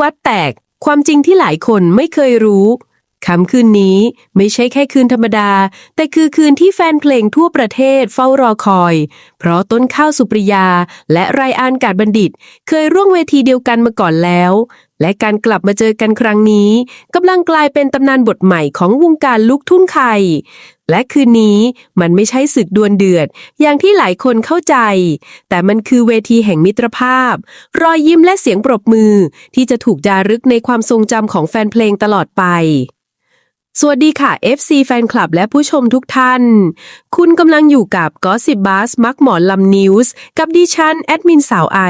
วัดแตก ความจริงที่หลายคนไม่เคยรู้คำคืนนี้ไม่ใช่แค่คืนธรรมดา แต่คือคืนที่แฟนเพลงทั่วประเทศเฝ้ารอคอย เพราะต้นข้าวสุปริยา และไรอันกาดบัณฑิต เคยร่วมเวทีเดียวกันมาก่อนแล้ว และการกลับมาเจอกันครั้งนี้กำลังกลายเป็นตำนานบทใหม่ของวงการลูกทุ่งไทย และคืนนี้มันไม่ใช่ศึกดวลเดือด อย่างที่หลายคนเข้าใจ แต่มันคือเวทีแห่งมิตรภาพ รอยยิ้มและเสียงปรบมือ ที่จะถูกจารึกในความทรงจำของแฟนเพลงตลอดไป สวัสดีค่ะ FC แฟนคลับและผู้ชมทุกท่าน คุณกำลังอยู่กับกอสิบบัสมักหมอนลำนิวส์กับดิฉัน แอดมินสาวไอ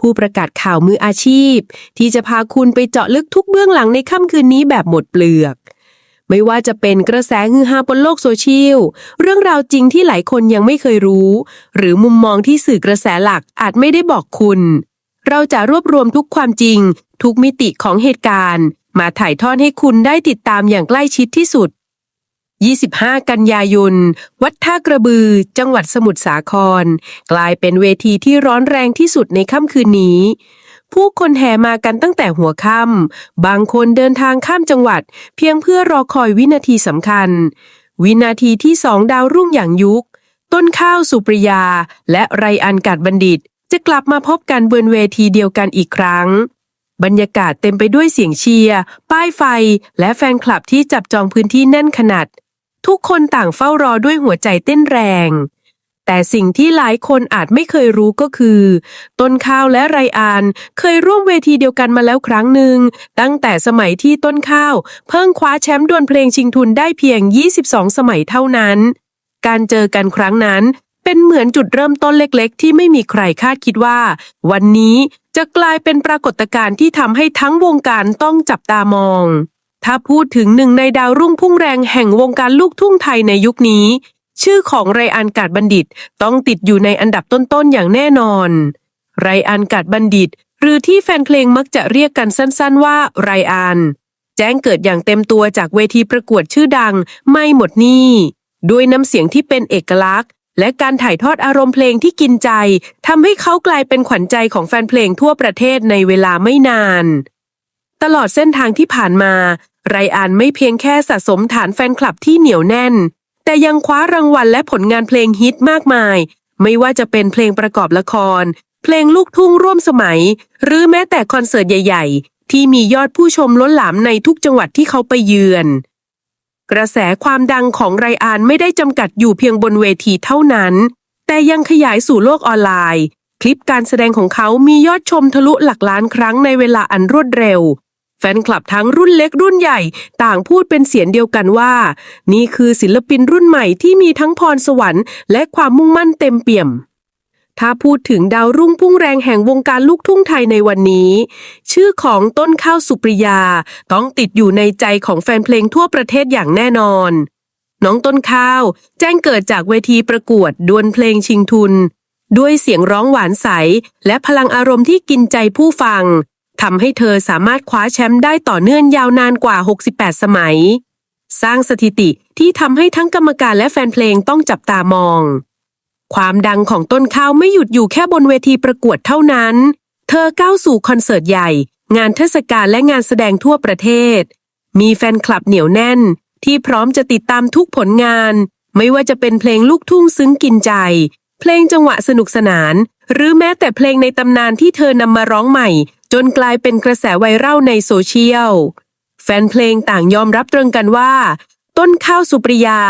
ผู้ประกาศข่าวมืออาชีพ ที่จะพาคุณไปเจาะลึกทุกเบื้องหลังในค่ำคืนนี้แบบหมดเปลือก ไม่ว่าจะเป็นกระแสฮือฮาบนโลกโซเชียล เรื่องราวจริงที่หลายคนยังไม่เคยรู้ หรือมุมมองที่สื่อกระแสหลักอาจไม่ได้บอกคุณ เราจะรวบรวมทุกความจริง ทุกมิติของเหตุการณ์ มาถ่ายทอดให้คุณได้ติดตามอย่างใกล้ชิดที่สุด 25 กันยายน วัดท่ากระบือ จังหวัดสมุทรสาคร กลายเป็นเวทีที่ร้อนแรงที่สุดในค่ำคืนนี้ ผู้คนแห่มากันตั้งแต่หัวค่ำบางคนเดินทางข้ามจังหวัด เพียงเพื่อรอคอยวินาทีสำคัญ วินาทีที่สองดาวรุ่งอย่างยุค ต้นข้าวสุปริยา และไรอันกัดบัณฑิต จะกลับมาพบกันบนเวทีเดียวกันอีกครั้ง บรรยากาศเต็มไปด้วยเสียงเชียร์ ป้ายไฟ และแฟนคลับที่จับจองพื้นที่แน่นขนาด ทุกคนต่างเฝ้ารอด้วยหัวใจเต้นแรง แต่สิ่งที่หลายคนอาจไม่เคยรู้ก็คือ ต้นข้าวและไรอานเคยร่วมเวทีเดียวกันมาแล้วครั้งหนึ่ง ตั้งแต่สมัยที่ต้นข้าว เพิ่งคว้าแชมป์ดวลเพลงชิงทุนได้เพียง 22 สมัยเท่านั้น การเจอกันครั้งนั้นเป็นเหมือนจุดเริ่มต้นเล็กๆ ที่ไม่มีใครคาดคิดว่า วันนี้จะกลายเป็นปรากฏการณ์ที่ทำให้ทั้งวงการต้องจับตามอง ถ้าพูดถึงหนึ่งในดาวรุ่งพุ่งแรงแห่งวงการลูกทุ่งไทยในยุคนี้ ชื่อของไรอันกาดบัณฑิตต้องติดอยู่ในอันดับต้นๆอย่างแน่นอน ไรอันกาดบัณฑิต หรือที่แฟนเพลงมักจะเรียกกันสั้นๆว่าไรอันแจ้งเกิดอย่างเต็มตัวจากเวทีประกวดชื่อดัง ไม่หมดนี้ด้วยน้ำเสียงที่เป็นเอกลักษณ์ และการถ่ายทอดอารมณ์เพลงที่กินใจทำให้เขากลายเป็นขวัญใจของแฟนเพลงทั่วประเทศในเวลาไม่นาน ตลอดเส้นทางที่ผ่านมา ไรอันไม่เพียงแค่สะสมฐานแฟนคลับที่เหนียวแน่น แต่ยังคว้ารางวัลและผลงานเพลงฮิตมากมาย ไม่ว่าจะเป็นเพลงประกอบละคร เพลงลูกทุ่งร่วมสมัย หรือแม้แต่คอนเสิร์ตใหญ่ ๆ ที่มียอดผู้ชมล้นหลามในทุกจังหวัดที่เขาไปเยือน กระแสความดังของไรอันไม่ได้จำกัดอยู่เพียงบนเวทีเท่านั้น แต่ยังขยายสู่โลกออนไลน์ คลิปการแสดงของเขามียอดชมทะลุหลักล้านครั้งในเวลาอันรวดเร็ว แฟนคลับทั้งรุ่นเล็กรุ่นใหญ่ต่างพูดเป็นเสียงเดียวกันว่า นี่คือศิลปินรุ่นใหม่ที่มีทั้งพรสวรรค์และความมุ่งมั่นเต็มเปี่ยม ถ้าพูดถึงดาวรุ่งพุ่งแรงแห่งวงการลูกทุ่งไทยในวันนี้ ชื่อของต้นข้าวสุปริยา ต้องติดอยู่ในใจของแฟนเพลงทั่วประเทศอย่างแน่นอน น้องต้นข้าว แจ้งเกิดจากเวทีประกวดดวลเพลงชิงทุน ด้วยเสียงร้องหวานใส และพลังอารมณ์ที่กินใจผู้ฟัง ทำให้เธอสามารถคว้าแชมป์ได้ต่อเนื่องยาวนานกว่า 68 สมัย สร้างสถิติที่ทำให้ทั้งกรรมการและแฟนเพลงต้องจับตามอง ความดังของต้นข้าวไม่หยุดอยู่แค่บนเวทีประกวดเท่านั้น เธอก้าวสู่คอนเสิร์ตใหญ่ งานเทศกาลและงานแสดงทั่วประเทศ มีแฟนคลับเหนียวแน่น ที่พร้อมจะติดตามทุกผลงาน ไม่ว่าจะเป็นเพลงลูกทุ่งซึ้งกินใจ เพลงจังหวะสนุกสนาน หรือแม้แต่เพลงในตำนานที่เธอนำมาร้องใหม่ จนกลายเป็นกระแสไวรัลในโซเชียล แฟนเพลงต่างยอมรับตรงกันว่า ต้นข้าวสุปริยา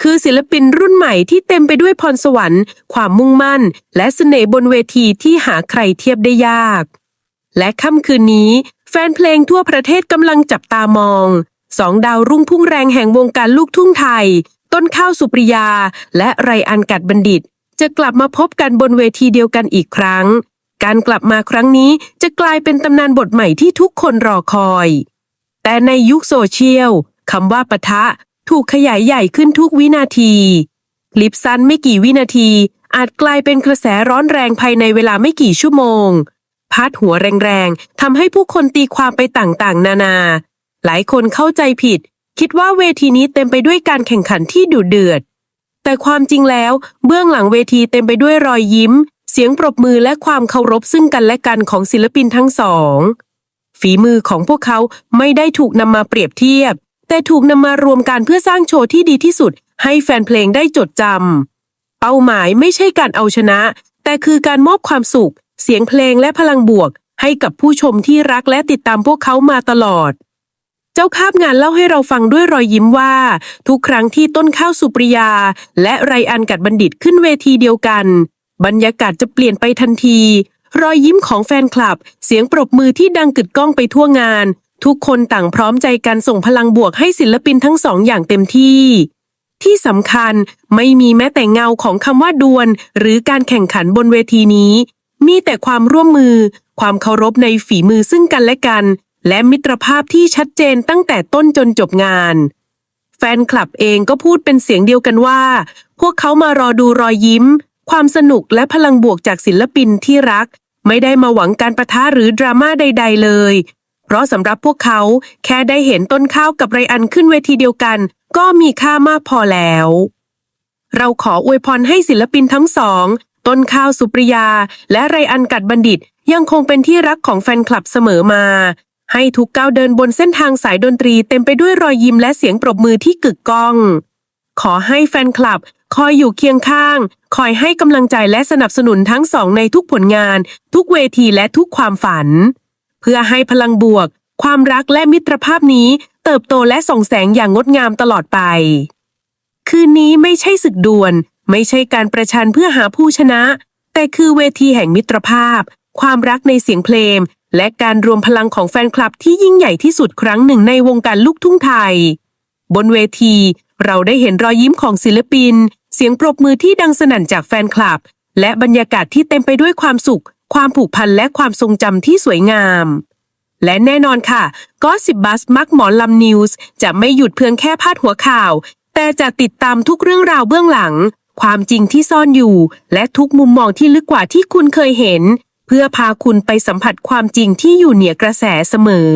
คือศิลปินรุ่นใหม่ที่เต็มไปด้วยพรสวรรค์ ความมุ่งมั่น และเสน่ห์บนเวทีที่หาใครเทียบได้ยาก และค่ำคืนนี้ แฟนเพลงทั่วประเทศกำลังจับตามองสองดาวรุ่งพุ่งแรงแห่งวงการลูกทุ่งไทย ต้นข้าวสุปริยา และไรอันกัดบัณฑิต จะกลับมาพบกันบนเวทีเดียวกันอีกครั้ง การกลับมาครั้งนี้จะกลายเป็นตำนานบทใหม่ที่ทุกคนรอคอย แต่ในยุคโซเชียลคำว่าปะทะถูกขยายใหญ่ขึ้นทุกวินาที คลิปสั้นไม่กี่วินาที อาจกลายเป็นกระแสร้อนแรงภายในเวลาไม่กี่ชั่วโมง พาดหัวแรงๆทำให้ผู้คนตีความไปต่างๆ นานา หลายคนเข้าใจผิด คิดว่าเวทีนี้เต็มไปด้วยการแข่งขันที่ดุเดือด แต่ความจริงแล้ว เบื้องหลังเวทีเต็มไปด้วยรอยยิ้ม เสียงปรบมือและความเคารพซึ่งกันและกันของศิลปินทั้งสอง ฝีมือของพวกเขาไม่ได้ถูกนำมาเปรียบเทียบ แต่ถูกนำมารวมกันเพื่อสร้างโชว์ที่ดีที่สุด ให้แฟนเพลงได้จดจำเป้าหมายไม่ใช่การเอาชนะ แต่คือการมอบความสุข เสียงเพลงและพลังบวก ให้กับผู้ชมที่รักและติดตามพวกเขามาตลอดเจ้าภาพงานเล่าให้เราฟังด้วยรอยยิ้มว่า ทุกครั้งที่ต้นข้าวสุปริยา และไรอันกัดบัณฑิตขึ้นเวทีเดียวกัน บรรยากาศจะเปลี่ยนไปทันที รอยยิ้มของแฟนคลับ เสียงปรบมือที่ดังกึดก้องไปทั่วงาน ทุกคนต่างพร้อมใจกันส่งพลังบวกให้ศิลปินทั้งสองอย่างเต็มที่ ที่สำคัญไม่มีแม้แต่เงาของคำว่าดวลหรือการแข่งขันบนเวทีนี้ มีแต่ความร่วมมือ ความเคารพในฝีมือซึ่งกันและกัน และมิตรภาพที่ชัดเจนตั้งแต่ต้นจนจบงานแฟนคลับเองก็พูดเป็นเสียงเดียวกันว่า พวกเขามารอดูรอยยิ้ม ความสนุกและพลังบวกจากศิลปินที่รัก ไม่ได้มาหวังการประทะหรือดราม่าใด ๆ เลย เพราะสำหรับพวกเขาแค่ได้เห็นต้นข้าวกับไรอันขึ้นเวทีเดียวกัน ก็มีค่ามากพอแล้ว เราขออวยพรให้ศิลปินทั้งสอง ต้นข้าวสุปริยา และไรอันกัดบัณฑิต ยังคงเป็นที่รักของแฟนคลับเสมอมา ให้ทุกก้าวเดินบนเส้นทางสายดนตรีเต็มไปด้วยรอยยิ้มและเสียงปรบมือที่กึกก้อง ขอให้แฟนคลับ คอยอยู่เคียงข้าง คอยให้กำลังใจและสนับสนุนทั้งสองในทุกผลงาน ทุกเวทีและทุกความฝัน เพื่อให้พลังบวก ความรักและมิตรภาพนี้ เติบโตและส่องแสงอย่างงดงามตลอดไป คืนนี้ไม่ใช่ศึกดวล ไม่ใช่การประชันเพื่อหาผู้ชนะ แต่คือเวทีแห่งมิตรภาพ ความรักในเสียงเพลง และการรวมพลังของแฟนคลับที่ยิ่งใหญ่ที่สุดครั้งหนึ่งในวงการลูกทุ่งไทย บนเวทีเราได้เห็นรอยยิ้มของศิลปิน สียงปรบมือที่ดังสนั่นจากแฟนคลับ และบรรยากาศที่เต็มไปด้วยความสุข ความผูกพันและความทรงจำที่สวยงาม และแน่นอนค่ะก็สิบบัสมักหมอนลำนิวส์จะไม่หยุดเพียงแค่พาดหัวข่าว แต่จะติดตามทุกเรื่องราวเบื้องหลัง ความจริงที่ซ่อนอยู่ และทุกมุมมองที่ลึกกว่าที่คุณเคยเห็น เพื่อพาคุณไปสัมผัสความจริงที่อยู่เหนือกระแสเสมอ